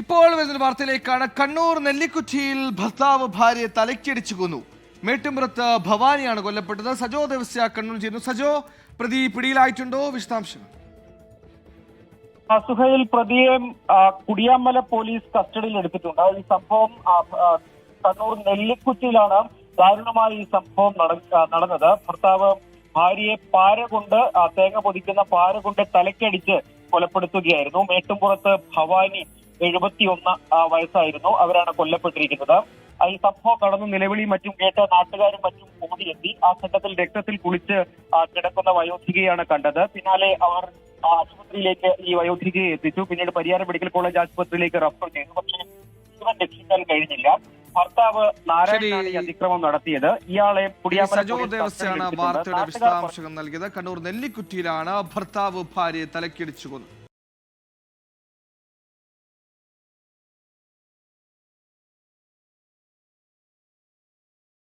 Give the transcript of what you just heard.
ഇപ്പോൾ വരുന്ന വാർത്തയിലേക്കാണ് കണ്ണൂർ നെല്ലിക്കുറ്റിയിൽ ഭർത്താവ് ഭാര്യയെ തലയ്ക്കടിച്ചു കൊന്നു. മേട്ടുംപുറത്ത് ഭവാനിയാണ് കൊല്ലപ്പെട്ടത്. സജോ ദേവസ്യ കണ്ണൂർ ചെയ്യുന്നു സജോ പ്രതി പിടിയിലായിട്ടുണ്ടോ? വിശദാംശങ്ങൾ. സുഹൈൽ പ്രതിയെ കുടിയാമല പോലീസ് കസ്റ്റഡിയിൽ എടുത്തിട്ടുണ്ട്. ഈ സംഭവം കണ്ണൂർ നെല്ലിക്കുറ്റിയിലാണ് ദാരുണമായ ഈ സംഭവം നടന്നത്. ഭർത്താവ് ഭാര്യയെ പാര കൊണ്ട് തേങ്ങ പൊതിക്കുന്ന പാര കൊണ്ട് തലക്കടിച്ച് കൊലപ്പെടുത്തുകയായിരുന്നു. മേട്ടുംപുറത്ത് ഭവാനി എഴുപത്തിയൊന്ന് വയസ്സായിരുന്നു. അവരാണ് കൊല്ലപ്പെട്ടിരിക്കുന്നത്. ഈ സംഭവം നടന്ന് നിലവിളിയും മറ്റും കേട്ട് നാട്ടുകാരും മറ്റും ഓടിയെത്തി. ആ ഘട്ടത്തിൽ രക്തത്തിൽ കുളിച്ച് കിടക്കുന്ന വയോധികയാണ് കണ്ടത്. പിന്നാലെ അവർ ആശുപത്രിയിലേക്ക് ഈ വയോധികയെ എത്തിച്ചു. പിന്നീട് പരിയാരം മെഡിക്കൽ കോളേജ് ആശുപത്രിയിലേക്ക് റഫർ ചെയ്തു. പക്ഷേ ജീവൻ രക്ഷിക്കാൻ കഴിഞ്ഞില്ല. ഭർത്താവ് നാരായണനാണ് ഈ. അതിക്രമം നടത്തിയത്. ഇയാളെ സജോ ദേവസ്യാണ് വാർത്തയുടെ വിശദാംശങ്ങൾ നൽകിയത്. കണ്ണൂർ നെല്ലിക്കുറ്റിയിലാണ് ഭർത്താവ് ഭാര്യയെ തലക്കിടിച്ചു കൊന്നു